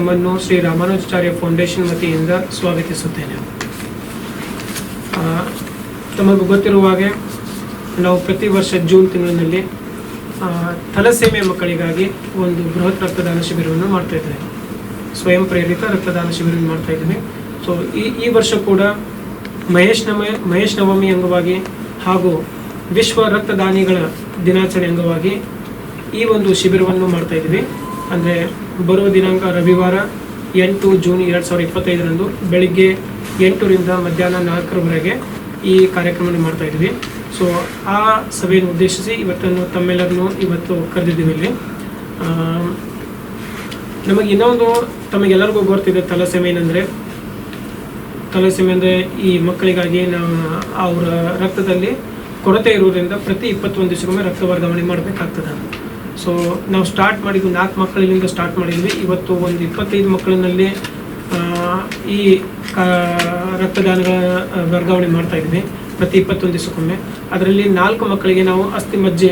ತಮ್ಮನ್ನು ಶ್ರೀ ರಾಮಾನುಜಾಚಾರ್ಯ ಫೌಂಡೇಶನ್ ವತಿಯಿಂದ ಸ್ವಾಗತಿಸುತ್ತೇನೆ. ತಮಗೂ ಗೊತ್ತಿರುವ ಹಾಗೆ ನಾವು ಪ್ರತಿ ವರ್ಷ ಜೂನ್ ತಿಂಗಳಿನಲ್ಲಿ ತಲಸೇಮೆ ಮಕ್ಕಳಿಗಾಗಿ ಒಂದು ಬೃಹತ್ ರಕ್ತದಾನ ಶಿಬಿರವನ್ನು ಮಾಡ್ತಾ ಇದ್ದೇವೆ. ಸ್ವಯಂ ಪ್ರೇರಿತ ರಕ್ತದಾನ ಶಿಬಿರವನ್ನು ಮಾಡ್ತಾ ಇದ್ದೀವಿ. ಸೊ ಈ ಈ ವರ್ಷ ಕೂಡ ಮಹೇಶ್ ನಮ, ಮಹೇಶ್ ನವಮಿ ಅಂಗವಾಗಿ ಹಾಗೂ ವಿಶ್ವ ರಕ್ತದಾನಿಗಳ ದಿನಾಚರಣೆ ಅಂಗವಾಗಿ ಈ ಒಂದು ಶಿಬಿರವನ್ನು ಮಾಡ್ತಾ ಇದ್ದೀವಿ. ಅಂದರೆ ಬರುವ ದಿನಾಂಕ ರವಿವಾರ ಎಂಟು ಜೂನ್ ಎರಡು ಸಾವಿರದ ಇಪ್ಪತ್ತೈದರಂದು ಬೆಳಿಗ್ಗೆ ಎಂಟರಿಂದ ಮಧ್ಯಾಹ್ನ ನಾಲ್ಕರವರೆಗೆ ಈ ಕಾರ್ಯಕ್ರಮವನ್ನು ಮಾಡ್ತಾ ಇದ್ವಿ. ಸೊ ಆ ಸಭೆಯನ್ನು ಉದ್ದೇಶಿಸಿ ಇವತ್ತನ್ನು ತಮ್ಮೆಲ್ಲರನ್ನು ಇವತ್ತು ಕರೆದಿದ್ದೀವಿ ಇಲ್ಲಿ. ನಮಗೆ ಇನ್ನೊಂದು ತಮಗೆಲ್ಲರಿಗೂ ಗೊತ್ತಿದೆ ತಲಸೆಮೆ ಏನಂದರೆ. ತಲಸೆಮೆ ಅಂದರೆ ಈ ಮಕ್ಕಳಿಗಾಗಿ ನಾವು ಅವರ ರಕ್ತದಲ್ಲಿ ಕೊರತೆ ಇರುವುದರಿಂದ ಪ್ರತಿ ಇಪ್ಪತ್ತೊಂದು ದಿವಸಕ್ಕೊಮ್ಮೆ ರಕ್ತ ವರ್ಗಾವಣೆ ಮಾಡಬೇಕಾಗ್ತದೆ. ಸೊ ನಾವು ಸ್ಟಾರ್ಟ್ ಮಾಡಿದ್ವಿ ನಾಲ್ಕು ಮಕ್ಕಳಿಂದ ಸ್ಟಾರ್ಟ್ ಮಾಡಿದ್ವಿ. ಇವತ್ತು ಒಂದು ಇಪ್ಪತ್ತೈದು ಮಕ್ಕಳಿನಲ್ಲಿ ಈ ರಕ್ತದಾನಗಳ ವರ್ಗಾವಣೆ ಮಾಡ್ತಾ ಇದ್ವಿ ಪ್ರತಿ ಇಪ್ಪತ್ತೊಂದು ದಿವಸಕ್ಕೊಮ್ಮೆ. ಅದರಲ್ಲಿ ನಾಲ್ಕು ಮಕ್ಕಳಿಗೆ ನಾವು ಅಸ್ಥಿ ಮಜ್ಜೆ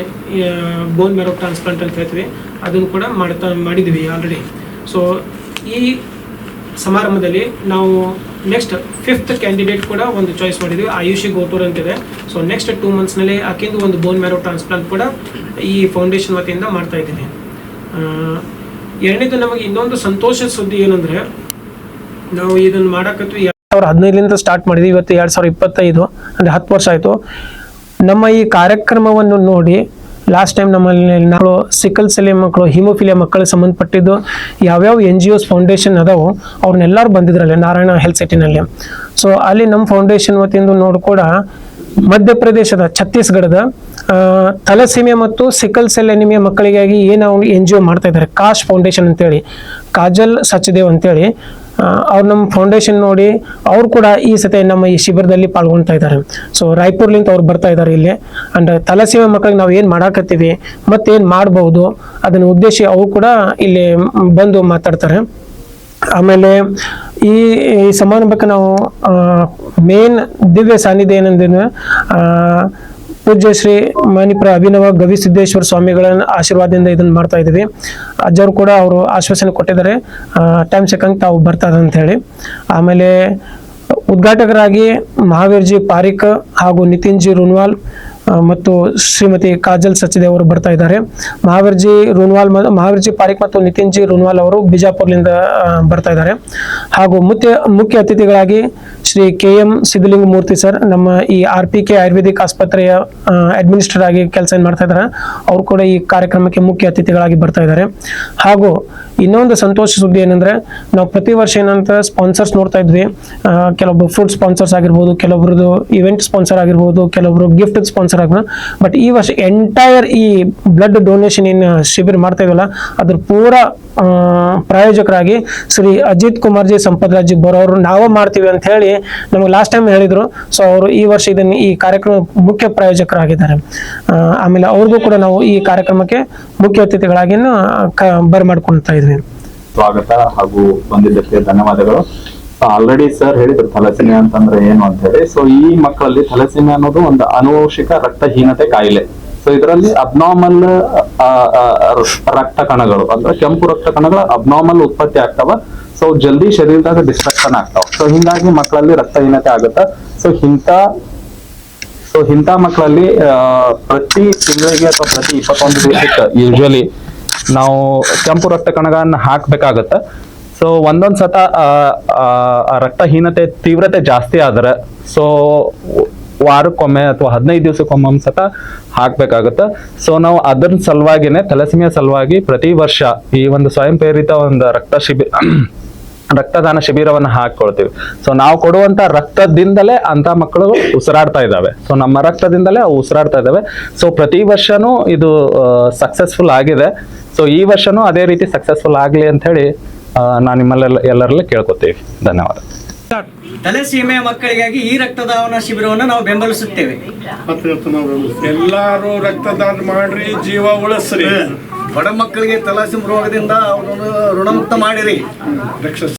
ಬೋನ್ ಮೆರೋ ಟ್ರಾನ್ಸ್ಪ್ಲಾಂಟ್ ಅಂತ ಹೇಳ್ತೀವಿ. ಅದನ್ನು ಕೂಡ ಮಾಡ್ತಾ, ಮಾಡಿದ್ವಿ ಆಲ್ರೆಡಿ ಸೊ ಈ ಸಮಾರಂಭದಲ್ಲಿ ನಾವು ನೆಕ್ಸ್ಟ್ ಫಿಫ್ತ್ ಕ್ಯಾಂಡಿಡೇಟ್ ಕೂಡ ಒಂದು ಚಾಯ್ಸ್ ಮಾಡಿದ್ವಿ. ಆಯುಷಿ ಗೋಟೂರ್ ಅಂತಿದೆ. ಸೊ ನೆಕ್ಸ್ಟ್ ಟೂ ಮಂತ್ಸ್ನಲ್ಲಿ ಆಕೆಂದು ಒಂದು ಬೋನ್ ಮ್ಯಾರೋ ಟ್ರಾನ್ಸ್ಪ್ಲಾಂಟ್ ಕೂಡ ಈ ಫೌಂಡೇಶನ್ ವತಿಯಿಂದ ಮಾಡ್ತಾ ಇದ್ದೀನಿ. ಎರಡನೇದು ನಮಗೆ ಇನ್ನೊಂದು ಸಂತೋಷದ ಸುದ್ದಿ ಏನಂದರೆ, ನಾವು ಇದನ್ನು ಮಾಡಕತ್ವಿ ಸಾವಿರ ಹದಿನೈದರಿಂದ ಸ್ಟಾರ್ಟ್ ಮಾಡಿದ್ವಿ. ಇವತ್ತು ಎರಡು ಸಾವಿರದ ಇಪ್ಪತ್ತೈದು, ಅಂದರೆ ಹತ್ತು ವರ್ಷ ಆಯಿತು. ನಮ್ಮ ಈ ಕಾರ್ಯಕ್ರಮವನ್ನು ನೋಡಿ ಲಾಸ್ಟ್ ಟೈಮ್ ನಮ್ಮಲ್ಲಿ ಮಕ್ಕಳು ಸಿಕಲ್ ಸೆಲೆ ಮಕ್ಕಳು ಹಿಮೋಫಿಲಿಯಾ ಮಕ್ಕಳಿಗೆ ಸಂಬಂಧಪಟ್ಟಿದ್ದು ಯಾವ್ಯಾವ ಎನ್ ಜಿ ಒಸ್ ಫೌಂಡೇಶನ್ ಅದಾವು ಅವ್ರನ್ನೆಲ್ಲರೂ ಬಂದಿದ್ರಲ್ಲಿ ನಾರಾಯಣ ಹೆಲ್ತ್ ಸಿಟಿನಲ್ಲಿ ಸೊ ಅಲ್ಲಿ ನಮ್ಮ ಫೌಂಡೇಶನ್ ವತಿಯಿಂದ ನೋಡ್ಕೊಡ ಕೂಡ ಮಧ್ಯಪ್ರದೇಶದ ಛತ್ತೀಸ್ಗಢದ ತಲಸೀಮೆ ಮತ್ತು ಸಿಕಲ್ ಸೆಲ್ ಎನಿಮಿಯಾ ಮಕ್ಕಳಿಗಾಗಿ ಏನು ಅವ್ರು ಎನ್ ಜಿ ಒ ಮಾಡ್ತಾ ಇದ್ದಾರೆ ಕಾಶ್ ಫೌಂಡೇಶನ್ ಅಂತೇಳಿ, ಕಾಜಲ್ ಸಚ್ದೇವ್ ಅಂತೇಳಿ ಅವ್ರು ನಮ್ಮ ಫೌಂಡೇಶನ್ ನೋಡಿ ಅವ್ರು ಕೂಡ ಈ ಸತಿ ನಮ್ಮ ಈ ಶಿಬಿರದಲ್ಲಿ ಪಾಲ್ಗೊಳ್ತಾ ಇದ್ದಾರೆ ಸೊ ರಾಯ್ಪುರ್ಲಿಂದ ಅವ್ರು ಬರ್ತಾ ಇದ್ದಾರೆ ಇಲ್ಲಿ. ಅಂಡ್ ತಲಸೀಮೆ ಮಕ್ಕಳಿಗೆ ನಾವು ಏನು ಮಾಡಾಕತ್ತೀವಿ, ಮತ್ತೇನು ಮಾಡ್ಬೋದು, ಅದನ್ನು ಉದ್ದೇಶಿ ಅವ್ರು ಕೂಡ ಇಲ್ಲಿ ಬಂದು ಮಾತಾಡ್ತಾರೆ. ಆಮೇಲೆ ಈ ಈ ಸಮಾರಂಭಕ್ಕೆ ನಾವು ಮೇನ್ ದಿವ್ಯ ಸಾನ್ನಿಧ್ಯ ಏನಂದ್ರೆ ಪೂಜ್ಯ ಶ್ರೀ ಮಾನಿಪುರ ಅಭಿನವ ಗವಿಸಿದ್ದೇಶ್ವರ ಸ್ವಾಮಿಗಳ ಆಶೀರ್ವಾದದಿಂದ ಇದನ್ನು ಮಾಡ್ತಾ ಇದ್ದೀವಿ. ಅಜ್ಜವ್ರು ಕೂಡ ಅವರು ಆಶ್ವಾಸನೆ ಕೊಟ್ಟಿದ್ದಾರೆ. ಟೈಮ್ ಸೆಕಂಡ್ ತಾವು ಬರ್ತಾರೆ ಅಂತ ಹೇಳಿ. ಆಮೇಲೆ ಉದ್ಘಾಟಕರಾಗಿ ಮಹಾವೀರ್ಜಿ ಪಾರಿಕ್ ಹಾಗೂ ನಿತಿನ್ ಜಿ ರುನ್ವಾಲ್ ಮತ್ತು ಶ್ರೀಮತಿ ಕಾಜಲ್ ಸಚ್ದೇವ್ ಅವರು ಬರ್ತಾ ಇದ್ದಾರೆ. ಮಹಾವೀರ್ಜಿ ರುನ್ವಾಲ್ ಮ- ಮಹಾವೀರ್ ಜಿ ಪಾರಿಕ್ ಮತ್ತು ನಿತಿನ್ ಜಿ ರುನ್ವಾಲ್ ಅವರು ಬಿಜಾಪುರ್ಲಿಂದ ಬರ್ತಾ ಇದ್ದಾರೆ. ಹಾಗೂ ಮುಖ್ಯ ಮುಖ್ಯ ಅತಿಥಿಗಳಾಗಿ Shri K M Siddhalinga Murthy sir, ನಮ್ಮ ಈ ಆರ್ ಪಿ ಕೆ ಆಯುರ್ವೇದಿಕ್ ಆಸ್ಪತ್ರೆಯ ಅಡ್ಮಿನಿಸ್ಟ್ರೇಟರ್ ಆಗಿ ಕೆಲಸ ಮಾಡ್ತಾ ಇದ್ದಾರೆ, ಅವರು ಕೂಡ ಈ ಕಾರ್ಯಕ್ರಮಕ್ಕೆ ಮುಖ್ಯ ಅತಿಥಿಗಳಾಗಿ ಬರ್ತಾ ಇದ್ದಾರೆ. ಹಾಗೂ ಇನ್ನೊಂದು ಸಂತೋಷ ಸುದ್ದಿ ಏನಂದ್ರೆ, ನಾವು ಪ್ರತಿ ವರ್ಷ ಏನಂತ ಸ್ಪಾನ್ಸರ್ಸ್ ನೋಡ್ತಾ ಇದ್ವಿ. ಕೆಲವೊಬ್ಬರು ಫುಡ್ ಸ್ಪಾನ್ಸರ್ಸ್ ಆಗಿರ್ಬೋದು, ಕೆಲವೊಬ್ರದ್ದು ಇವೆಂಟ್ ಸ್ಪಾನ್ಸರ್ ಆಗಿರ್ಬೋದು, ಕೆಲವೊಬ್ರು ಗಿಫ್ಟ್ ಸ್ಪಾನ್ಸರ್ ಬಟ್ ಈ ವರ್ಷ ಎಂಟೈರ್ ಈ ಬ್ಲಡ್ ಡೊನೇಷನ್ ಏನು ಶಿಬಿರ ಮಾಡ್ತಾ ಅದ್ರ ಪೂರ ಪ್ರಾಯೋಜಕರಾಗಿ ಶ್ರೀ ಅಜಿತ್ ಕುಮಾರ್ ಜಿ ಸಂಪತ್ ರಾಜ್ ಬರೋರು ನಾವೇ ಮಾಡ್ತೀವಿ ಅಂತ ಹೇಳಿ ನಮಗೆ ಲಾಸ್ಟ್ ಟೈಮ್ ಹೇಳಿದ್ರು. ಸೊ ಅವರು ಈ ವರ್ಷ ಇದನ್ನು ಈ ಕಾರ್ಯಕ್ರಮ ಮುಖ್ಯ ಪ್ರಾಯೋಜಕರಾಗಿದ್ದಾರೆ. ಆಮೇಲೆ ಅವ್ರಿಗೂ ಕೂಡ ನಾವು ಈ ಕಾರ್ಯಕ್ರಮಕ್ಕೆ ಮುಖ್ಯ ಅತಿಥಿಗಳಾಗಿ ಬರಮಾಡ್ಕೊಳ್ತಾ ಇದ್ವಿ. ಸ್ವಾಗತ ಹಾಗೂ ಬಂದಿದ್ದಕ್ಕೆ ಧನ್ಯವಾದಗಳು. ಆಲ್ರೆಡಿ ಸರ್ ಹೇಳಿದ್ರು ಥಲಸಿಮಿಯಾ ಅಂತಂದ್ರೆ ಏನು ಅಂತ ಹೇಳಿ. ಸೊ ಈ ಮಕ್ಕಳಲ್ಲಿ ಥಲಸಿಮಿಯಾ ಅನ್ನೋದು ಒಂದು ಅನುವಂಶಿಕ ರಕ್ತಹೀನತೆ ಕಾಯಿಲೆ. ಸೊ ಇದರಲ್ಲಿ ಅಬ್ನಾರ್ಮಲ್ ರಕ್ತ ಕಣಗಳು ಅಂದ್ರೆ ಕೆಂಪು ರಕ್ತ ಕಣಗಳು ಅಬ್ನಾರ್ಮಲ್ ಉತ್ಪತ್ತಿ ಆಗ್ತಾವ. ಸೊ ಜಲ್ದಿ ಶರೀರದಾಗ ಡಿಸ್ಟ್ರಕ್ಷನ್ ಆಗ್ತಾವ. ಸೊ ಹಿಂಗಾಗಿ ಮಕ್ಕಳಲ್ಲಿ ರಕ್ತಹೀನತೆ ಆಗುತ್ತ. ಸೊ ಇಂಥ ಸೊ ಇಂಥ ಮಕ್ಕಳಲ್ಲಿ ಪ್ರತಿ ತಿಂಗಳಿಗೆ ಅಥವಾ ಪ್ರತಿ ಇಪ್ಪತ್ತೊಂದು ದಿವಸಕ್ಕೆ ಯೂಶಲಿ ನಾವು ಕೆಂಪು ರಕ್ತ ಕಣಗಳನ್ನ ಹಾಕ್ಬೇಕಾಗತ್ತ. ಸೊ ಒಂದೊಂದ್ ಸತ ರಕ್ತಹೀನತೆ ತೀವ್ರತೆ ಜಾಸ್ತಿ ಆದ್ರೆ ಸೊ ವಾರಕ್ಕೊಮ್ಮೆ ಅಥವಾ ಹದಿನೈದು ದಿವಸಕ್ಕೊಮ್ಮೆ ಸತ ಹಾಕ್ಬೇಕಾಗತ್ತ. ಸೊ ನಾವು ಅದರ ಸಲುವಾಗಿನೇ, ತಲಸಿಮಿಯ ಸಲುವಾಗಿ ಪ್ರತಿ ವರ್ಷ ಈ ಒಂದು ಸ್ವಯಂ ಪ್ರೇರಿತ ಒಂದು ರಕ್ತ ಶಿಬಿರ ರಕ್ತದಾನ ಶಿಬಿರವನ್ನು ಹಾಕೊಳ್ತೀವಿ. ಸೊ ನಾವು ಕೊಡುವಂತ ರಕ್ತದಿಂದಲೇ ಅಂತ ಮಕ್ಕಳು ಉಸಿರಾಡ್ತಾ ಇದ್ದಾವೆ. ಸೊ ನಮ್ಮ ರಕ್ತದಿಂದಲೇ ಅವು ಉಸಿರಾಡ್ತಾ ಇದ್ದಾವೆ. ಸೊ ಪ್ರತಿ ವರ್ಷನೂ ಇದು ಸಕ್ಸಸ್ಫುಲ್ ಆಗಿದೆ. ಸೊ ಈ ವರ್ಷನೂ ಅದೇ ರೀತಿ ಸಕ್ಸಸ್ಫುಲ್ ಆಗಲಿ ಅಂತ ಹೇಳಿ ನಾನು ನಿಮ್ಮಲ್ಲೆಲ್ಲ ಎಲ್ಲರಲ್ಲೇ ಕೇಳ್ಕೊತೀವಿ. ಧನ್ಯವಾದ. ತಲೆಸೀಮೆ ಮಕ್ಕಳಿಗಾಗಿ ಈ ರಕ್ತದಾನ ಶಿಬಿರವನ್ನು ನಾವು ಬೆಂಬಲಿಸುತ್ತೇವೆ. ಎಲ್ಲಾರು ರಕ್ತದಾನ ಮಾಡ್ರಿ ಜೀವ ಉಳಿಸ್ರಿ. ಬಡ ಮಕ್ಕಳಿಗೆ ತಲಾಸಿಮ್ ರೋಗದಿಂದ ಅವರನ್ನು ಋಣಮುಕ್ತ ಮಾಡಿರಿ. ರಕ್ಷಿಸ್ರಿ